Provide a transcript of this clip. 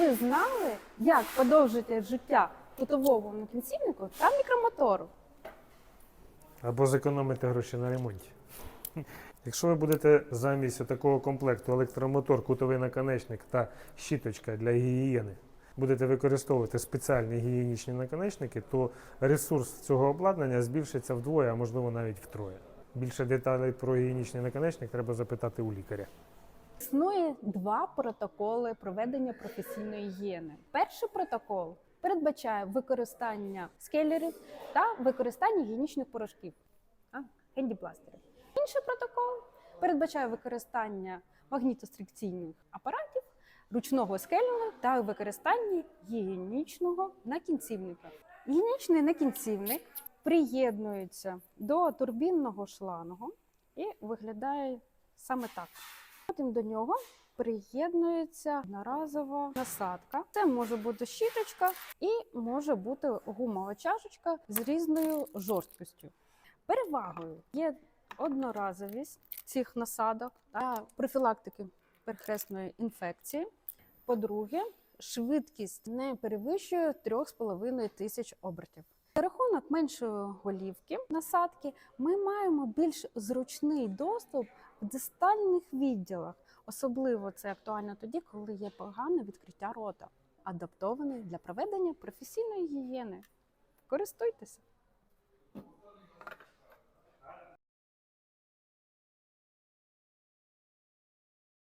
ви знали, як подовжити життя кутовому накінцівнику та мікромотору? Або зекономити гроші на ремонті. Якщо ви будете замість такого комплекту електромотор, кутовий наконечник та щіточка для гігієни, будете використовувати спеціальні гігієнічні наконечники, то ресурс цього обладнання збільшиться вдвоє, а можливо навіть втроє. Більше деталей про гігієнічний наконечник треба запитати у лікаря. Існує два протоколи проведення професійної гігієни. Перший протокол передбачає використання скелерів та використання гігієнічних порошків, а, хендіпластерів. Інший протокол передбачає використання магнітострикційних апаратів, ручного скелінга та використання гігієнічного накінцівника. Гігієнічний накінцівник приєднується до турбінного шлангу і виглядає саме так. Потім до нього приєднується одноразова насадка. Це може бути щіточка і може бути гумова чашечка з різною жорсткістю. Перевагою є одноразовість цих насадок та профілактики перехресної інфекції. По-друге, швидкість не перевищує 3,5 тисяч обертів. За рахунок меншої голівки насадки ми маємо більш зручний доступ в дистальних відділах. Особливо це актуально тоді, коли є погане відкриття рота, адаптований для проведення професійної гігієни. Користуйтеся!